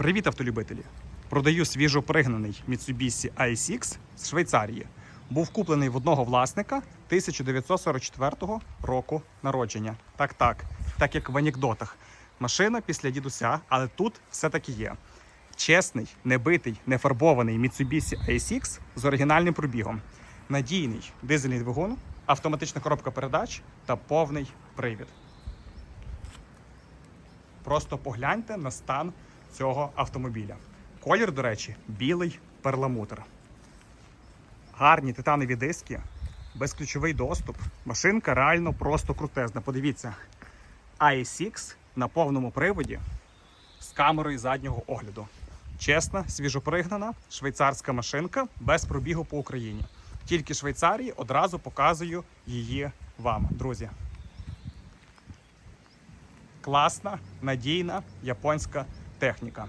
Привіт, автолюбителі! Продаю свіжопригнаний Mitsubishi ASX з Швейцарії. Був куплений в одного власника 1944 року народження. Так, так, так як в анекдотах. Машина після дідуся, але тут все-таки є. Чесний, небитий, нефарбований Mitsubishi ASX з оригінальним пробігом. Надійний дизельний двигун, автоматична коробка передач та повний привід. Просто погляньте на стан цього автомобіля. Колір, до речі, білий перламутр. Гарні титанові диски, безключовий доступ. Машинка реально просто крутезна. Подивіться, i6 на повному приводі з камерою заднього огляду. Чесна, свіжопригнана швейцарська машинка без пробігу по Україні. Тільки Швейцарії одразу показую її вам, друзі класна, надійна японська техніка.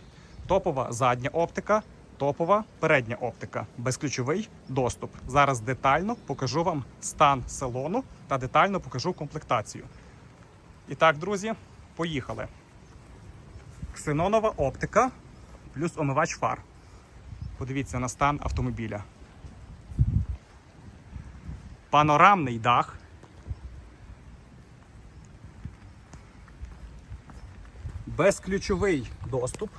Топова задня оптика, топова передня оптика, безключовий доступ. Зараз детально покажу вам стан салону та детально покажу комплектацію. І так, друзі, поїхали. Ксенонова оптика плюс омивач фар. Подивіться на стан автомобіля. Панорамний дах. Безключовий доступ,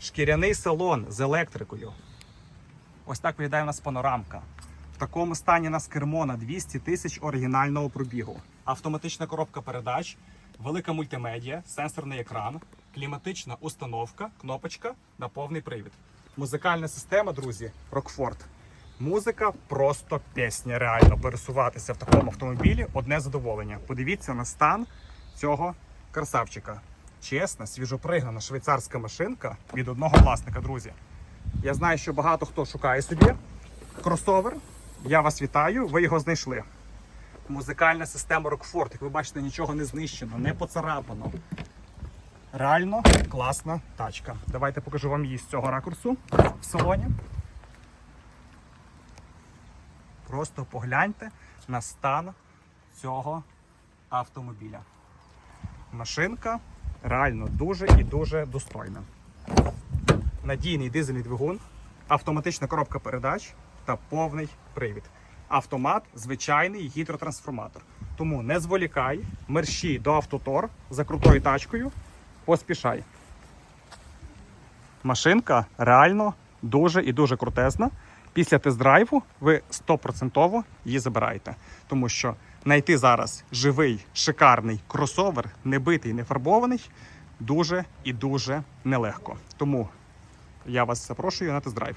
шкіряний салон з електрикою. Ось так виглядає у нас панорамка. В такому стані нас кермо на 200 тисяч оригінального пробігу. Автоматична коробка передач, велика мультимедіа, сенсорний екран, кліматична установка, кнопочка на повний привід. Музикальна система, друзі, Rockford. Музика просто пісня. Реально пересуватися в такому автомобілі одне задоволення. Подивіться на стан цього красавчика. Чесна, свіжопригнана швейцарська машинка від одного власника, друзі. Я знаю, що багато хто шукає собі кросовер. Я вас вітаю, ви його знайшли. Музикальна система Rockford, як ви бачите, нічого не знищено, не поцарапано. Реально класна тачка. Давайте покажу вам її з цього ракурсу в салоні. Просто погляньте на стан цього автомобіля. Машинка реально дуже і дуже достойна. Надійний дизельний двигун, автоматична коробка передач та повний привід. Автомат звичайний гідротрансформатор. Тому не зволікай, мерщій до автотор за крутою тачкою, поспішай. Машинка реально дуже і дуже крутезна. Після тест-драйву ви 100% її забираєте. Тому що знайти зараз живий, шикарний кросовер, не битий, не фарбований, дуже і дуже нелегко. Тому я вас запрошую на тест-драйв.